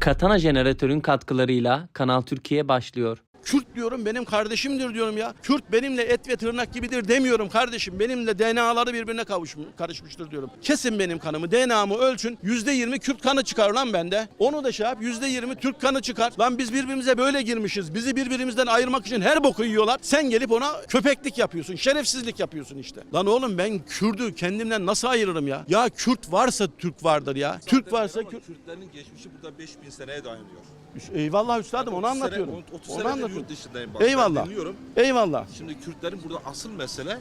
Katana jeneratörün katkılarıyla Kanal Türkiye başlıyor. Kürt diyorum benim kardeşimdir diyorum ya. Kürt benimle et ve tırnak gibidir demiyorum kardeşim. Benimle DNA'ları birbirine kavuşmuş, karışmıştır diyorum. Kesin benim kanımı. DNA'mı ölçün. %20 Kürt kanı çıkar lan bende. Onu da şey yap. %20 Türk kanı çıkar. Lan biz birbirimize böyle girmişiz. Bizi birbirimizden ayırmak için her boku yiyorlar. Sen gelip ona köpeklik yapıyorsun. Şerefsizlik yapıyorsun işte. Lan oğlum ben Kürt'ü kendimden nasıl ayırırım ya? Ya Kürt varsa Türk vardır ya. Türk varsa Kürt. Kürtlerin geçmişi burada 5000 seneye dayanıyor. Eyvallah üstadım onu 30 sene- anlatıyorum. 30 Onu anlatıyorum. Yurt dışındayım bak. Eyvallah. Ben dinliyorum. Eyvallah. Şimdi Kürtlerin burada asıl mesele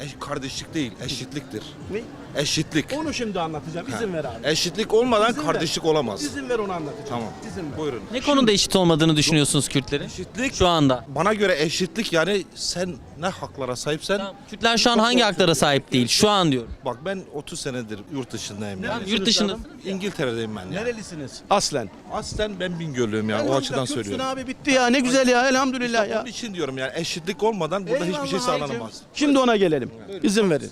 eş, kardeşlik değil, eşitliktir. Ne? Eşitlik. Onu şimdi anlatacağım. İzin ver abi. Eşitlik olmadan İzin ver. kardeşlik olamaz. İzin ver onu anlatacağım. Tamam. İzin ver. Buyurun. Ne konuda eşit olmadığını düşünüyorsunuz Kürtlerin? Eşitlik Şu anda. bana göre eşitlik yani sen ne haklara sahipsen Kürtler şu an hangi haklara sahip değil? Şu an diyorum. bak ben 30 senedir yurt dışındayım yani. Yurt dışında. İngiltere'deyim ben yani. Nerelisiniz? Aslen. Aslen ben Bingöllüyüm yani o açıdan Kürtsün söylüyorum. abi bitti ya ne güzel ya elhamdülillah ya. Onun için diyorum yani eşitlik olmadan burada hiçbir şey sağlanamaz. Şimdi ona gelelim. İzin verin.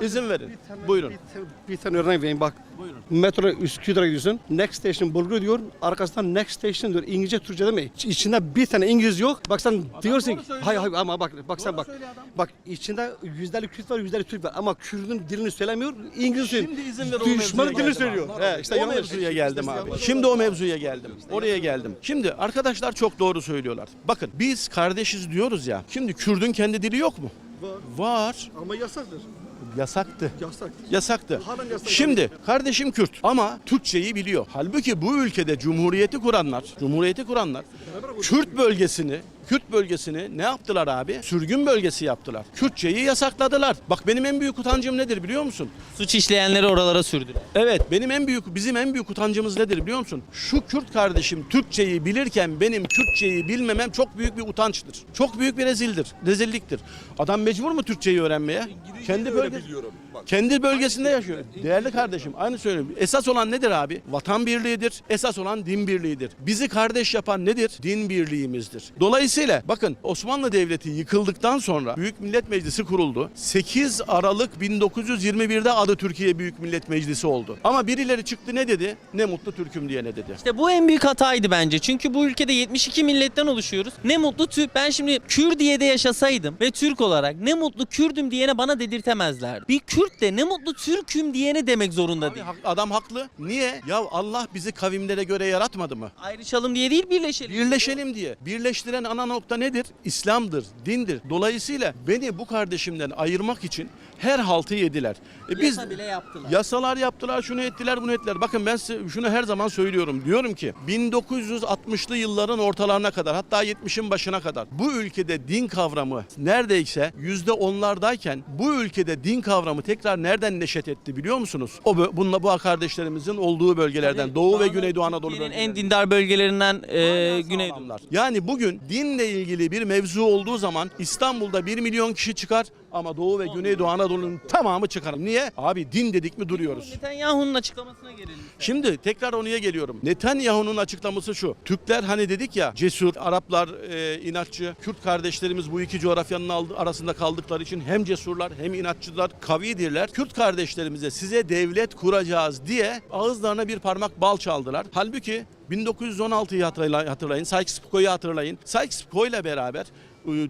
İzin verin. Buyurun. Bir tane örnek vereyim bak. Metro Üsküdar'a gidiyorsun. Next station Bulgur diyor. Arkasından next station diyor. İngilizce Türkçe değil mi? İç- İçinde bir tane İngiliz yok. Bak sen diyorsun doğru ki. Hayır hayır ama bak bak sen bak. adam. Bak içinde yüzdelik Kürt var yüzdelik Türk var. Ama Kürt'ün dilini söylemiyor. İngiliz söylüyor. Şimdi izin ver Düşmanın dilini geldim söylüyor. abi. He, işte o mevzuya geldim abi. Şimdi o mevzuya geldim. Oraya geldim. Şimdi arkadaşlar çok doğru söylüyorlar. Bakın biz kardeşiz diyoruz ya. Şimdi Kürdün kendi dili yok mu? Var. Ama yasaktır. Yasaktı. Yasak. Yasaktı. Halen yasak. Şimdi kardeşim Kürt ama Türkçeyi biliyor. Halbuki bu ülkede cumhuriyeti kuranlar, cumhuriyeti kuranlar Kürt bölgesini Kürt bölgesini ne yaptılar abi? Sürgün bölgesi yaptılar. Kürtçeyi yasakladılar. Bak benim en büyük utancım nedir biliyor musun? Suç işleyenleri oralara sürdüler. Evet benim en büyük bizim en büyük utancımız nedir biliyor musun? Şu Kürt kardeşim Türkçeyi bilirken benim Kürtçeyi bilmemem çok büyük bir utançtır. Çok büyük bir rezildir. Rezilliktir. Adam mecbur mu Türkçeyi öğrenmeye? Kendi bölgesi biliyorum. Bak. kendi bölgesinde yaşıyor. Değerli kardeşim aynı söylüyorum. Esas olan nedir abi? Vatan birliğidir. Esas olan din birliğidir. Bizi kardeş yapan nedir? Din birliğimizdir. Dolayısıyla bakın Osmanlı Devleti yıkıldıktan sonra Büyük Millet Meclisi kuruldu. 8 Aralık 1921'de adı Türkiye Büyük Millet Meclisi oldu. Ama birileri çıktı ne dedi? Ne mutlu Türk'üm diye ne dedi? İşte bu en büyük hataydı bence. Çünkü bu ülkede 72 milletten oluşuyoruz. Ne mutlu Türk. Ben şimdi Kürdiye'de yaşasaydım ve Türk olarak ne mutlu Kürdüm diyene bana dedirtemezlerdi. Bir Kürt de ne mutlu Türk'üm diyene demek zorunda Abi değil. hak- adam haklı. Niye? Ya Allah bizi kavimlere göre yaratmadı mı? Ayrışalım diye değil birleşelim. Birleşelim diye. Birleştiren ana nokta nedir? İslam'dır, dindir. Dolayısıyla beni bu kardeşimden ayırmak için her haltı yediler. E biz Yasa bile yaptılar. Yasalar yaptılar, şunu ettiler, bunu ettiler. Bakın ben size şunu her zaman söylüyorum. Diyorum ki 1960'lı yılların ortalarına kadar hatta 70'in başına kadar bu ülkede din kavramı neredeyse yüzde onlardayken bu ülkede din kavramı tekrar nereden neşet etti biliyor musunuz? O bununla bu kardeşlerimizin olduğu bölgelerden Doğu ve Güneydoğu Anadolu bölgelerinden. en dindar bölgelerinden e, Güneydoğu. Yani bugün dinle ilgili bir mevzu olduğu zaman İstanbul'da 1 milyon kişi çıkar ama Doğu ve Güneydoğu Anadolu'nun tamamı çıkar. Niye? Abi din dedik mi duruyoruz. Netanyahu'nun açıklamasına gelelim. Şimdi tekrar onuya geliyorum. Netanyahu'nun açıklaması şu. Türkler hani dedik ya cesur, Araplar e, inatçı, Kürt kardeşlerimiz bu iki coğrafyanın aldı- arasında kaldıkları için hem cesurlar hem inatçılar, kavidirler. Kürt kardeşlerimize size devlet kuracağız diye ağızlarına bir parmak bal çaldılar. Halbuki 1916'yı hatırlayın, hatırlayın Sykes-Picot'u hatırlayın. Sykes-Picot ile beraber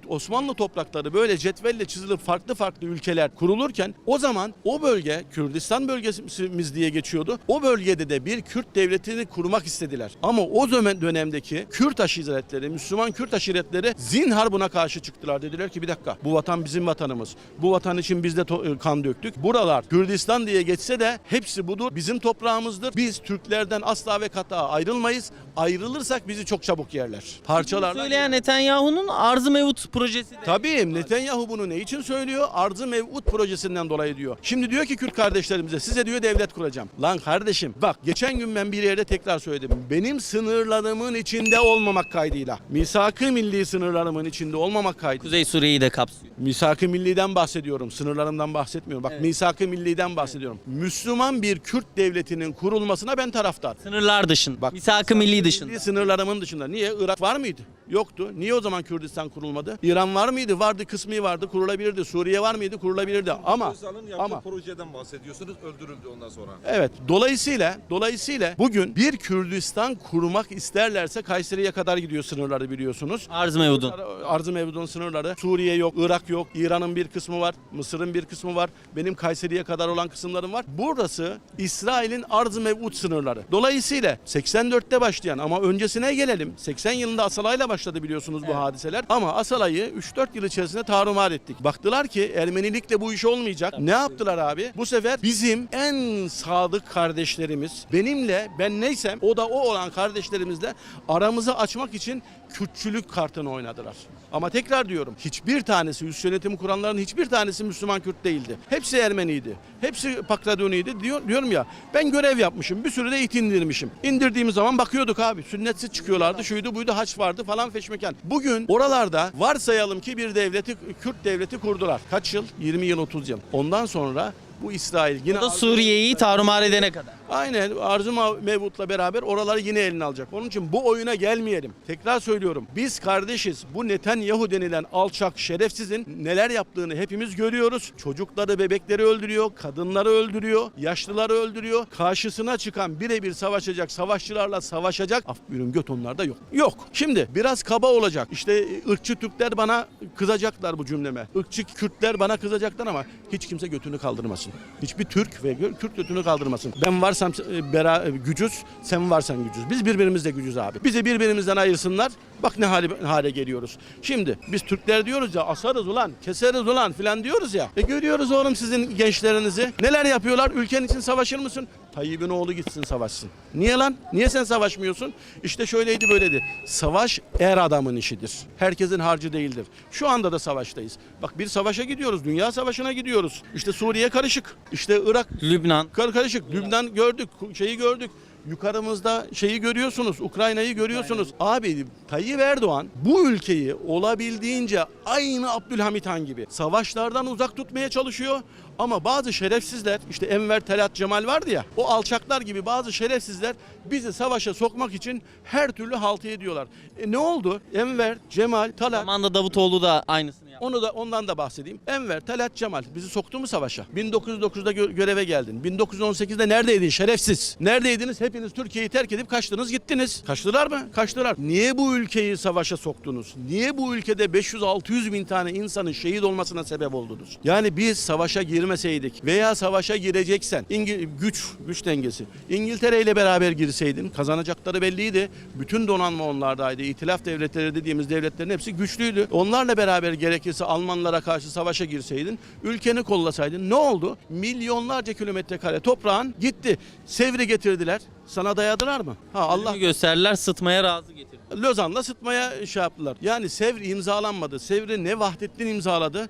Osmanlı toprakları böyle cetvelle çizilip farklı farklı ülkeler kurulurken o zaman o bölge Kürdistan bölgemiz diye geçiyordu. O bölgede de bir Kürt devletini kurmak istediler. Ama o dönem dönemdeki Kürt aşiretleri, Müslüman Kürt aşiretleri zinhar buna karşı çıktılar. Dediler ki bir dakika bu vatan bizim vatanımız. Bu vatan için biz de e, kan döktük. Buralar Kürdistan diye geçse de hepsi budur. Bizim toprağımızdır. Biz Türklerden asla ve kata ayrılmayız. Ayrılırsak bizi çok çabuk yerler. Parçalarlar. Söyleyen Netanyahu'nun arzı mevut projesi de. Tabii Netanyahu bunu ne için söylüyor? Arzı mevut projesinden dolayı diyor. Şimdi diyor ki Kürt kardeşlerimize size diyor devlet kuracağım. Lan kardeşim bak geçen gün ben bir yerde tekrar söyledim. Benim sınırlarımın içinde olmamak kaydıyla. Misak-ı milli sınırlarımın içinde olmamak kaydıyla. Kuzey Suriye'yi de kapsıyor. Misak-ı milliden bahsediyorum. Sınırlarımdan bahsetmiyorum. Bak misak-ı milliden bahsediyorum. Müslüman bir Kürt devletinin kurulmasına ben taraftar. Sınırlar dışında. Bak, Misak-ı milli dışında. Milli sınırlarımın dışında. Niye? Irak var mıydı? Yoktu. Niye o zaman Kürdistan kurulmadı? İran var mıydı? Vardı. Kısmi vardı. Kurulabilirdi. Suriye var mıydı? Kurulabilirdi. Ama ama projeden bahsediyorsunuz. Öldürüldü ondan sonra. Evet. Dolayısıyla dolayısıyla bugün bir Kürdistan kurmak isterlerse Kayseri'ye kadar gidiyor sınırları biliyorsunuz. Arz mevudun. Arz-ı mevdudun sınırları. Suriye yok, Irak yok, İran'ın bir kısmı var, Mısır'ın bir kısmı var. Benim Kayseri'ye kadar olan kısımlarım var. Burası İsrail'in arz-ı mev'ud sınırları. Dolayısıyla 84'te başlayan ama öncesine gelelim. 80 yılında Asalay'la başladı biliyorsunuz bu hadiseler. Ama Asalay'ı 3-4 yıl içerisinde tarumar ettik. Baktılar ki Ermenilikle bu iş olmayacak. Ne yaptılar abi? Bu sefer bizim en sadık kardeşlerimiz benimle ben neysem o da o olan kardeşlerimizle aramızı açmak için Kürtçülük kartını oynadılar. Ama tekrar diyorum hiçbir tanesi üst yönetimi kuranların hiçbir tanesi Müslüman Kürt değildi. Hepsi Ermeniydi. Hepsi Pakraduniydi. Diyor, diyorum ya ben görev yapmışım. Bir sürü de it indirmişim. İndirdiğimiz zaman bakıyorduk abi. Sünnetsiz çıkıyorlardı. Şuydu buydu haç vardı falan feşmekan. Bugün oralarda varsayalım ki bir devleti Kürt devleti kurdular. Kaç yıl? 20 yıl 30 yıl. Ondan sonra bu İsrail yine O da Suriye'yi tarumar edene kadar. Aynen Arzu Mevut'la beraber oraları yine eline alacak. Onun için bu oyuna gelmeyelim. Tekrar söylüyorum. Biz kardeşiz. Bu Netanyahu denilen alçak şerefsizin neler yaptığını hepimiz görüyoruz. Çocukları, bebekleri öldürüyor, kadınları öldürüyor, yaşlıları öldürüyor. Karşısına çıkan birebir savaşacak, savaşçılarla savaşacak. Af buyurun göt onlarda yok. Yok. Şimdi biraz kaba olacak. İşte ırkçı Türkler bana kızacaklar bu cümleme. Irkçı Kürtler bana kızacaklar ama hiç kimse götünü kaldırmasın. Hiçbir Türk ve Kürt götünü kaldırmasın. Ben varsam e, bera, e, gücüz, sen varsan gücüz. Biz birbirimizle gücüz abi. Bizi birbirimizden ayırsınlar. Bak ne hale, hale geliyoruz. Şimdi biz Türkler diyoruz ya asarız ulan, keseriz ulan filan diyoruz ya. E görüyoruz oğlum sizin gençlerinizi. Neler yapıyorlar? Ülken için savaşır mısın? Tayyip'in oğlu gitsin savaşsın. Niye lan? Niye sen savaşmıyorsun? İşte şöyleydi böyleydi. Savaş er adamın işidir. Herkesin harcı değildir. Şu anda da savaştayız. Bak bir savaşa gidiyoruz. Dünya savaşına gidiyoruz. İşte Suriye karışık. İşte Irak Lübnan. Kar karışık. Lübnan gördük, şeyi gördük. Yukarımızda şeyi görüyorsunuz, Ukrayna'yı görüyorsunuz. Abi Tayyip Erdoğan bu ülkeyi olabildiğince aynı Abdülhamit Han gibi savaşlardan uzak tutmaya çalışıyor. Ama bazı şerefsizler işte Enver Talat Cemal vardı ya o alçaklar gibi bazı şerefsizler bizi savaşa sokmak için her türlü haltı ediyorlar. E ne oldu? Enver, Cemal, Talat Zamanında Davutoğlu da yaptı. Onu da ondan da bahsedeyim. Enver, Talat Cemal bizi soktu mu savaşa? 1909'da gö- göreve geldin. 1918'de neredeydin şerefsiz? Neredeydiniz? Hepiniz Türkiye'yi terk edip kaçtınız gittiniz. Kaçtılar mı? Kaçtılar. Niye bu ülkeyi savaşa soktunuz? Niye bu ülkede 500-600 bin tane insanın şehit olmasına sebep oldunuz? Yani biz savaşa girmeseydik veya savaşa gireceksen İngil güç güç dengesi. İngiltere ile beraber girseydin kazanacakları belliydi. Bütün donanma onlardaydı. İtilaf devletleri dediğimiz devletlerin hepsi güçlüydü. Onlarla beraber gerekirse Almanlara karşı savaşa girseydin, ülkeni kollasaydın ne oldu? Milyonlarca kilometre kare toprağın gitti. Sevri getirdiler. Sana dayadılar mı? Ha Allah Allah gösterdiler sıtmaya razı getirdi. Lozan'la sıtmaya şey yaptılar. Yani Sevr imzalanmadı. Sevr'i ne Vahdettin imzaladı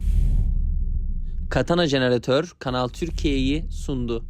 Katana Jeneratör Kanal Türkiye'yi sundu.